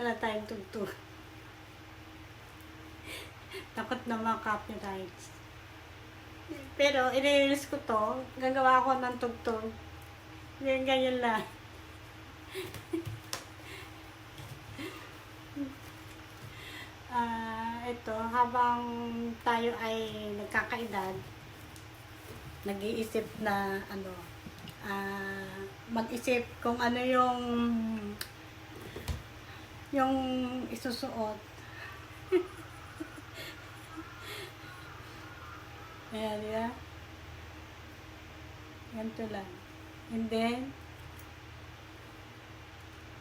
Wala tayong tugtog. Takot na mga copyrights. Pero, i-release ko to. Gagawa ko ng tugtog. Ganyan, ganyan lang. Ah, ito, habang tayo ay nagkakaedad, nag-iisip na ano, ah, mag-isip kung ano yung yung isusuot. Ayan, di ba? Ganito lang. And then,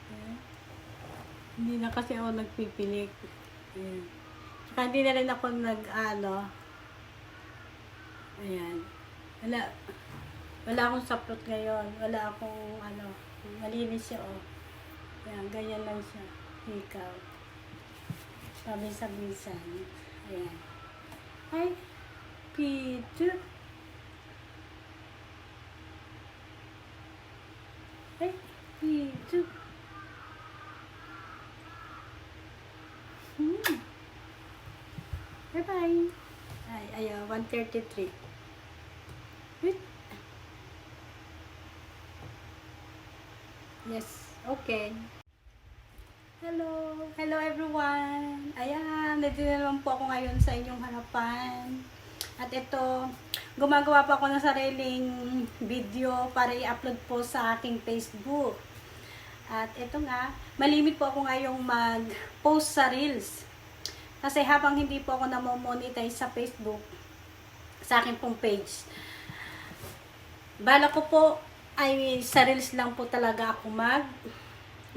ayan. hindi na kasi ako nagpipilik. Ayan. Tsaka hindi na rin ako nag, ano, ayan. Wala, wala akong saplot ngayon. Wala akong, ano, malinis siya, oh. Ayan, ganyan lang siya. Ikaw. Pabisa-bisan. Ayan. Ay, Peter. Ay, Peter. Hmm. Bye-bye. Ay, ayaw, 133. Wait. Yes, okay. Hello, hello everyone. Ayan, nandito na naman po ako ngayon sa inyong harapan. At ito, gumagawa pa ako ng sariling video para i-upload po sa aking Facebook. At ito nga, malimit po ako ngayong mag-post sa Reels. Kasi habang hindi po ako namo-monetize sa Facebook, sa akin pong page, bala ko po ay sa Reels lang po talaga ako mag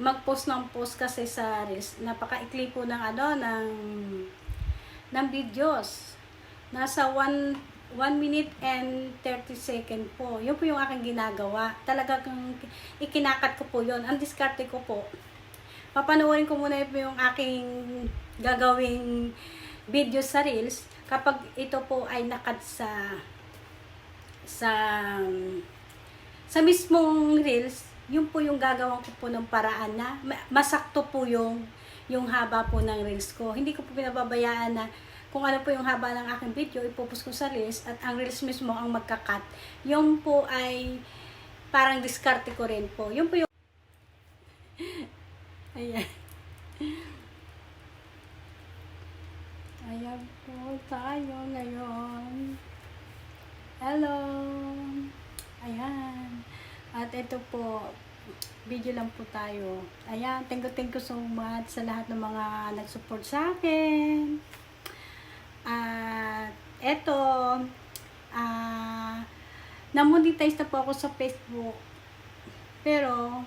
mag-post ng post kasi sa Reels. Napakaikli po ng ano, ng ng videos. Nasa 1 1 minute and 30 second po. Yun po yung aking ginagawa. Talagang ikinakat ko po yun. Ang diskarte ko po. Papanoorin ko muna yung aking gagawing video sa Reels. Kapag ito po ay nakat sa sa sa mismong Reels, yun po yung gagawin ko po ng paraan na ma- masakto po yung yung haba po ng Reels ko. Hindi ko po pinababayaan na kung ano po yung haba ng aking video, ipopost ko sa Reels at ang Reels mismo ang magkakat. Yung po ay parang diskarte ko rin po. Yung po yung. Ayan po tayo ngayon. Hello. Ayan. At ito po, video lang po tayo. Ayan, thank you, thank you so much sa lahat ng mga nag-support sa akin. At eto, ah, na-monetize na po ako sa Facebook. Pero,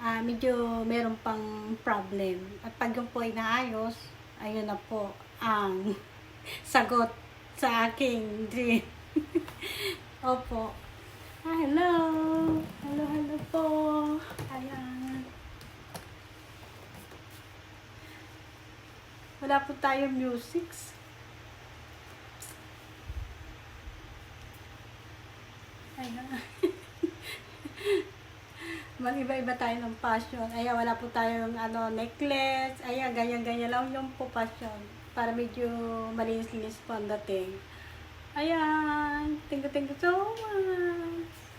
ah, medyo meron pang problem. At pag yung po ay naayos, ayun na po ang sagot sa aking dream. Opo. Ah, hello! Ayan. Wala po tayong musics. Ayan. Mag-iba-iba tayo ng passion. Ayan, wala po tayong ano, necklace. Ayan, ganyan-ganyan lang yung po passion. Para medyo malinis-linis po ang dating. Ayan. Thank you, thank you so much.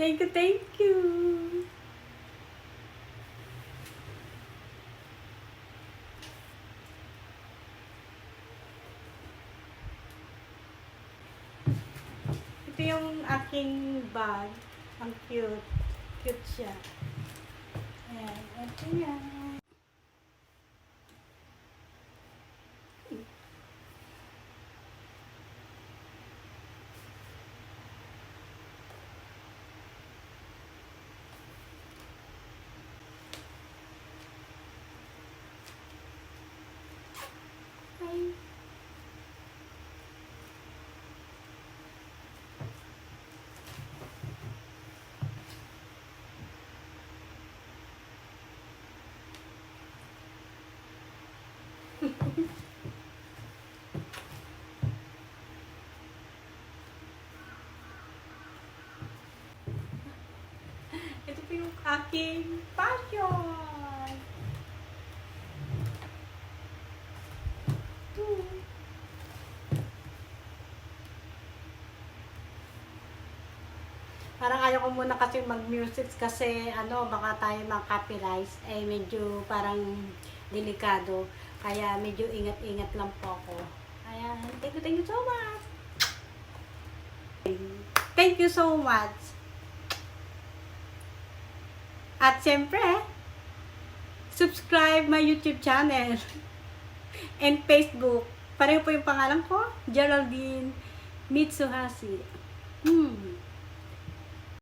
Thank you, thank you. Ito yung aking bag. Ang cute. Cute siya. Ayan. Ito yan. Ito po yung aking passion! Parang ayaw ko muna kasi mag-music kasi ano, baka tayo mag-copyright. Eh, medyo parang delikado. Kaya medyo ingat-ingat lang po ako. Ayan. Thank you, thank you so much. Thank you so much. At siyempre, subscribe my YouTube channel and Facebook. Pareho po yung pangalan ko, Geraldine Mitsuhashi. Hmm.